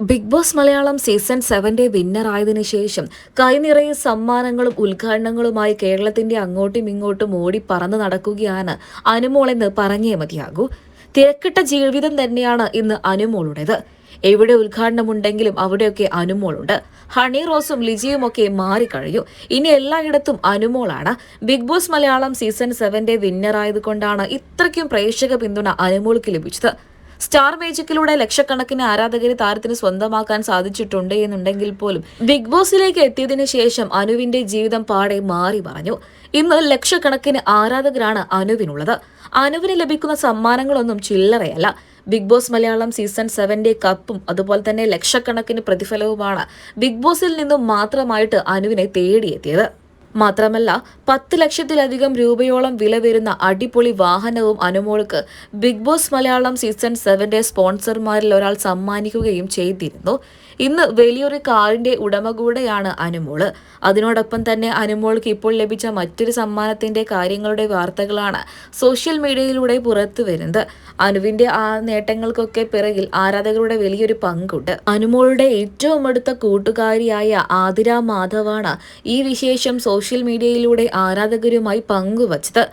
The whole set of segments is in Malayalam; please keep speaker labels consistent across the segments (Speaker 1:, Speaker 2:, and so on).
Speaker 1: ബിഗ് ബോസ് മലയാളം സീസൺ സെവന്റെ വിന്നർ ആയതിനു ശേഷം കൈനിറയെ സമ്മാനങ്ങളും ഉദ്ഘാടനങ്ങളുമായി കേരളത്തിന്റെ അങ്ങോട്ടും ഇങ്ങോട്ടും ഓടി പറന്നു നടക്കുകയാണ് അനുമോൾ എന്ന് പറഞ്ഞേ മതിയാകൂ. തിരക്കിട്ട ജീവിതം തന്നെയാണ് ഇന്ന് അനുമോളുടേത്. എവിടെ ഉദ്ഘാടനമുണ്ടെങ്കിലും അവിടെയൊക്കെ അനുമോളുണ്ട്. ഹണി റോസും ലിജിയും ഒക്കെ മാറിക്കഴിഞ്ഞു. ഇനി എല്ലായിടത്തും അനുമോളാണ്. ബിഗ് ബോസ് മലയാളം സീസൺ സെവന്റെ വിന്നർ ആയതുകൊണ്ടാണ് ഇത്രയ്ക്കും പ്രേക്ഷക പിന്തുണ അനുമോൾക്ക് ലഭിച്ചത്. സ്റ്റാർ മേജിക്കിലൂടെ ലക്ഷക്കണക്കിന് ആരാധകരെ താരത്തിന് സ്വന്തമാക്കാൻ സാധിച്ചിട്ടുണ്ട് എന്നുണ്ടെങ്കിൽ പോലും ബിഗ് ബോസിലേക്ക് എത്തിയതിനു ശേഷം അനുവിന്റെ ജീവിതം പാടെ മാറി പറഞ്ഞു ഇന്ന് ലക്ഷക്കണക്കിന് ആരാധകരാണ് അനുവിനുള്ളത്. അനുവിന് ലഭിക്കുന്ന സമ്മാനങ്ങളൊന്നും ചില്ലറയല്ല. ബിഗ് ബോസ് മലയാളം സീസൺ സെവന്റെ കപ്പും അതുപോലെ തന്നെ ലക്ഷക്കണക്കിന് പ്രതിഫലവുമാണ് ബിഗ് ബോസിൽ നിന്നും മാത്രമായിട്ട് അനുവിനെ തേടിയെത്തിയത്. മാത്രമല്ല പത്ത് ലക്ഷത്തിലധികം രൂപയോളം വില വരുന്ന അടിപൊളി വാഹനവും അനുമോൾക്ക് ബിഗ് ബോസ് മലയാളം സീസൺ സെവന്റെ സ്പോൺസർമാരിൽ ഒരാൾ സമ്മാനിക്കുകയും ചെയ്തിരുന്നു. ഇന്ന് വലിയൊരു കാറിന്റെ ഉടമ കൂടെയാണ് അനുമോൾ അതിനോടൊപ്പം തന്നെ അനുമോൾക്ക് ഇപ്പോൾ ലഭിച്ച മറ്റൊരു സമ്മാനത്തിന്റെ കാര്യങ്ങളുടെ വാർത്തകളാണ് സോഷ്യൽ മീഡിയയിലൂടെ പുറത്തു വരുന്നത്. അനുവിന്റെ ആ നേട്ടങ്ങൾക്കൊക്കെ പിറകിൽ ആരാധകരുടെ വലിയൊരു പങ്കുണ്ട്. അനുമോളുടെ ഏറ്റവും അടുത്ത കൂട്ടുകാരിയായ ആതിര മാധവാണ് ഈ വിശേഷം സോഷ്യൽ മീഡിയയിലൂടെ ആരാധകരുമായി പങ്കുവച്ചത്.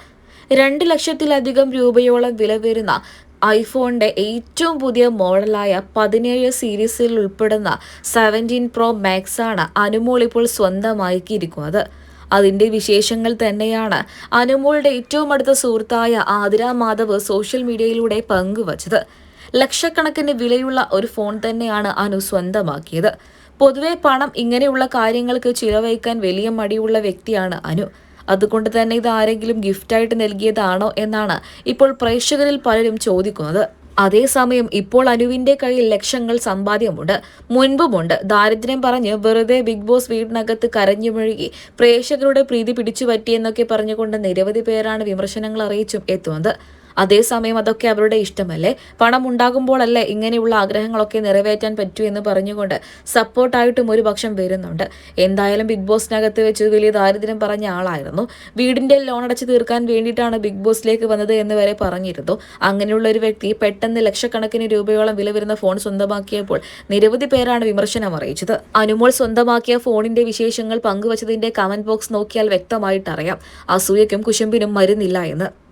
Speaker 1: രണ്ട് ലക്ഷത്തിലധികം രൂപയോളം വില വരുന്ന ഐഫോണിന്റെ ഏറ്റവും പുതിയ മോഡലായ പതിനേഴ് സീരീസിൽ ഉൾപ്പെടുന്ന സെവന്റീൻ പ്രോ മാക്സ് ആണ് അനുമോൾ ഇപ്പോൾ സ്വന്തമാക്കിയിരിക്കുന്നത്. അതിന്റെ വിശേഷങ്ങൾ തന്നെയാണ് അനുമോളുടെ ഏറ്റവും അടുത്ത സുഹൃത്തായ ആതിര മാധവ് സോഷ്യൽ മീഡിയയിലൂടെ പങ്കുവച്ചത്. ലക്ഷക്കണക്കിന് വിലയുള്ള ഒരു ഫോൺ തന്നെയാണ് അനു സ്വന്തമാക്കിയത്. പൊതുവെ പണം ഇങ്ങനെയുള്ള കാര്യങ്ങൾക്ക് ചിലവഴിക്കാൻ വലിയ മടിയുള്ള വ്യക്തിയാണ് അനു. അതുകൊണ്ട് തന്നെ ഇത് ആരെങ്കിലും ഗിഫ്റ്റായിട്ട് നൽകിയതാണോ എന്നാണ് ഇപ്പോൾ പ്രേക്ഷകരിൽ പലരും ചോദിക്കുന്നത്. അതേസമയം ഇപ്പോൾ അനുവിന്റെ കയ്യിൽ ലക്ഷങ്ങൾ സമ്പാദ്യമുണ്ട്. മുൻപുമുണ്ട്. ദാരിദ്ര്യം പറഞ്ഞ് വെറുതെ ബിഗ് ബോസ് വീടിനകത്ത് കരഞ്ഞു മുഴുകി പ്രേക്ഷകരുടെ പ്രീതി പിടിച്ചു പറ്റിയെന്നൊക്കെ പറഞ്ഞുകൊണ്ട് നിരവധി പേരാണ് വിമർശനങ്ങൾ അറിയിച്ചും എത്തുന്നത്. അതേസമയം അതൊക്കെ അവരുടെ ഇഷ്ടമല്ലേ? പണം ഉണ്ടാകുമ്പോഴല്ലേ ഇങ്ങനെയുള്ള ആഗ്രഹങ്ങളൊക്കെ നിറവേറ്റാൻ പറ്റൂ എന്ന് പറഞ്ഞുകൊണ്ട് സപ്പോർട്ടായിട്ടും ഒരു പക്ഷം വരുന്നുണ്ട്. എന്തായാലും ബിഗ് ബോസിനകത്ത് വെച്ച് വലിയ ദാരിദ്ര്യം പറഞ്ഞ ആളായിരുന്നു. വീടിന്റെ ലോൺ അടച്ചു തീർക്കാൻ വേണ്ടിയിട്ടാണ് ബിഗ് ബോസിലേക്ക് വന്നത് എന്ന് വരെ പറഞ്ഞിരുന്നു. അങ്ങനെയുള്ള ഒരു വ്യക്തി പെട്ടെന്ന് ലക്ഷക്കണക്കിന് രൂപയോളം വില വരുന്ന ഫോൺ സ്വന്തമാക്കിയപ്പോൾ നിരവധി പേരാണ് വിമർശനം അറിയിച്ചത്. അനുമോൾ സ്വന്തമാക്കിയ ഫോണിന്റെ വിശേഷങ്ങൾ പങ്കുവച്ചതിന്റെ കമന്റ് ബോക്സ് നോക്കിയാൽ വ്യക്തമായിട്ടറിയാം. അസൂയക്കും കുശുമ്പിനും മരുന്നില്ല എന്ന്.